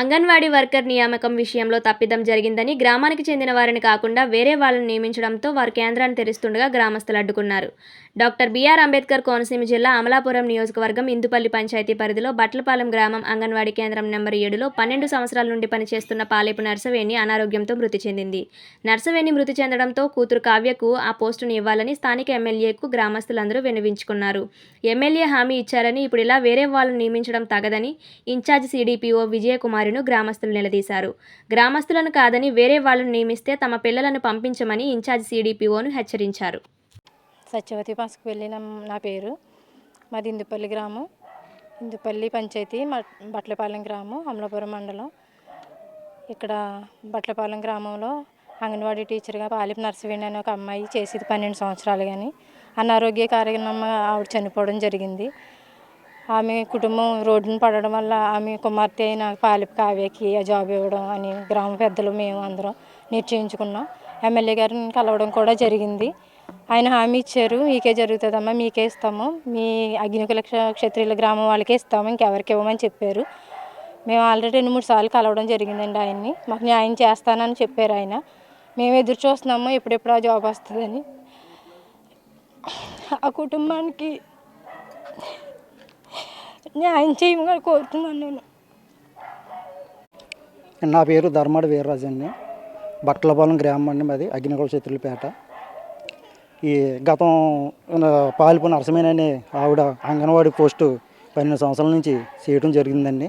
Anganwadi worker నియామకం విషయంలో తప్పిదం జరిగిందని గ్రామానికి చెందిన వారిని కాకుండా వేరే వాళ్ళని నియమించడంతో వారు కేంద్రాన్ని తెరుస్తుండగా గ్రామస్తులు అడ్డుకున్నారు. డాక్టర్ బీఆర్ అంబేద్కర్ కోనసీమ జిల్లా అమలాపురం నియోజకవర్గం ఇందుపల్లి పంచాయతీ పరిధిలో బట్లపాలెం గ్రామం అంగన్వాడీ కేంద్రం నెంబర్ ఏడులో పన్నెండు సంవత్సరాల నుండి పనిచేస్తున్న పాలేపు నర్సవేణి అనారోగ్యంతో మృతి చెందింది. నర్సవేణి మృతి చెందడంతో కూతురు కావ్యకు ఆ పోస్టును ఇవ్వాలని స్థానిక ఎమ్మెల్యేకు గ్రామస్తులందరూ విన్నవించుకున్నారు. ఎమ్మెల్యే హామీ ఇచ్చారని ఇప్పుడు ఇలా వేరే వాళ్ళని నియమించడం తగదని ఇన్ఛార్జ్ సిడిపిఓ విజయకుమారిను గ్రామస్తులు నిలదీశారు. గ్రామస్తులను కాదని వేరే వాళ్ళను నియమిస్తే తమ పిల్లలను పంపించమని ఇన్ఛార్జ్ సీడీపీఓను హెచ్చరించారు. సత్యవతి పాస్కు వెళ్ళిన. నా పేరు మాది ఇందుపల్లి గ్రామం. ఇందుపల్లి పంచాయతీ బట్లపాలెం గ్రామం అమలాపురం మండలం. ఇక్కడ బట్లపాలెం గ్రామంలో అంగన్వాడీ టీచర్గా పాలిపు నర్సవేణి అనే ఒక అమ్మాయి చేసేది పన్నెండు సంవత్సరాలు కానీ అనారోగ్య కార్యక్రమం ఆవిడ చనిపోవడం జరిగింది. ఆమె కుటుంబం రోడ్డున పడడం వల్ల ఆమె కుమార్తె అయిన పాలిపు కావ్యకి ఆ జాబ్ ఇవ్వడం అని గ్రామ పెద్దలు మేము అందరం నిశ్చయించుకున్నాం. ఎమ్మెల్యే గారిని కలవడం కూడా జరిగింది. ఆయన హామీ ఇచ్చారు మీకే జరుగుతుందమ్మా మీకే ఇస్తాము. మీ అగ్నికుల క్షత్రియుల గ్రామం వాళ్ళకే ఇస్తాము ఇంకెవరికి ఇవ్వమని చెప్పారు. మేము ఆల్రెడీ రెండు మూడు సార్లు కలవడం జరిగిందండి ఆయన్ని. మాకు న్యాయం చేస్తానని చెప్పారు ఆయన. మేము ఎదురు చూస్తున్నాము ఎప్పుడెప్పుడు ఆ జాబ్ వస్తుందని. ఆ కుటుంబానికి న్యాయం చేయమని కోరుతున్నాను నేను. నా పేరు ధర్మాడు వీర్రాజు అండి. బట్టలపాలెం గ్రామం అండి మాది అగ్నికుల చిత్రులపేట ఈ గతం ఆ, నరసమైన ఆవిడ అంగన్వాడీ పోస్టు పన్నెండు సంవత్సరాల నుంచి చేయడం జరిగిందండి.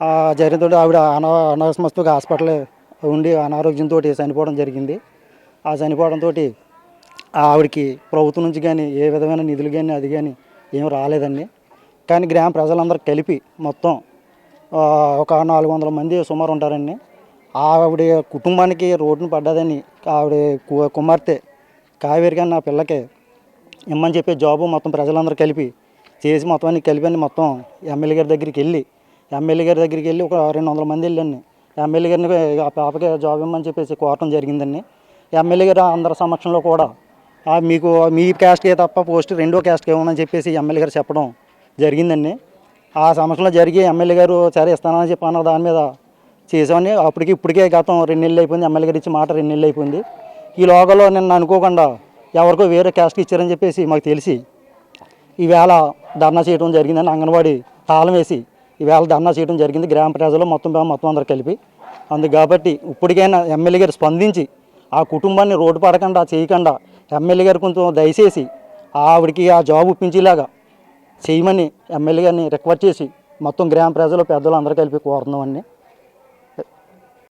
ఆ జరిగినతో ఆవిడ అనా అనాస్మస్తుగా హాస్పిటల్ ఉండి అనారోగ్యంతో చనిపోవడం జరిగింది. ఆ చనిపోవడంతో ఆవిడకి ప్రభుత్వం నుంచి కానీ ఏ విధమైన నిధులు కానీ అది కానీ ఏం రాలేదండి. కానీ గ్రామ ప్రజలందరూ కలిపి మొత్తం ఒక నాలుగు వందల మంది సుమారు ఉంటారండి. ఆవిడ కుటుంబానికి రోడ్డున పడ్డదని ఆవిడ కు- కుమార్తె కావేరి కానీ నా పిల్లకి ఇమ్మని చెప్పే జాబు మొత్తం ప్రజలందరూ కలిపి చేసి మొత్తం అన్ని కలిపి మొత్తం ఎమ్మెల్యే గారి దగ్గరికి వెళ్ళి ఎమ్మెల్యే గారి దగ్గరికి వెళ్ళి ఒక రెండు వందల మంది వెళ్ళండి ఎమ్మెల్యే గారిని ఆ పాపకి జాబ్ ఇమ్మని చెప్పేసి కోరటం జరిగిందండి. ఎమ్మెల్యే గారు అందరి సమక్షంలో కూడా మీకు మీ క్యాస్ట్కే తప్ప పోస్ట్ రెండో క్యాస్ట్కి ఇవ్వమని చెప్పేసి ఎమ్మెల్యే గారు చెప్పడం జరిగిందండి. ఆ సమస్యలో జరిగి ఎమ్మెల్యే గారు సరే ఇస్తానని చెప్పి అన్నారు. దాని మీద చేసామని అప్పటికి ఇప్పటికే గతం రెండు నెలలు అయిపోయింది. ఎమ్మెల్యే గారు ఇచ్చి మాట రెండు నెలలు అయిపోయింది. ఈ లోగలో నిన్న అనుకోకుండా ఎవరికో వేరే క్యాస్ట్ ఇచ్చారని చెప్పేసి మాకు తెలిసి ఈవేళ ధర్నా చేయడం జరిగిందని అంగన్వాడీ తాళం వేసి ఈవేళ ధర్నా చేయడం జరిగింది. గ్రామ ప్రజలు మొత్తం మొత్తం అందరు కలిపి. అందుకు కాబట్టి ఇప్పటికైనా ఎమ్మెల్యే గారు స్పందించి ఆ కుటుంబాన్ని రోడ్డు పడకుండా చేయకుండా ఎమ్మెల్యే గారు కొంచెం దయచేసి ఆవిడకి ఆ జాబ్ ఇప్పించేలాగా చేయమని ఎమ్మెల్యే గారిని రిక్వెస్ట్ చేసి మొత్తం గ్రామ ప్రజలు పెద్దలు అందరూ కలిపి కోరుతున్నామండి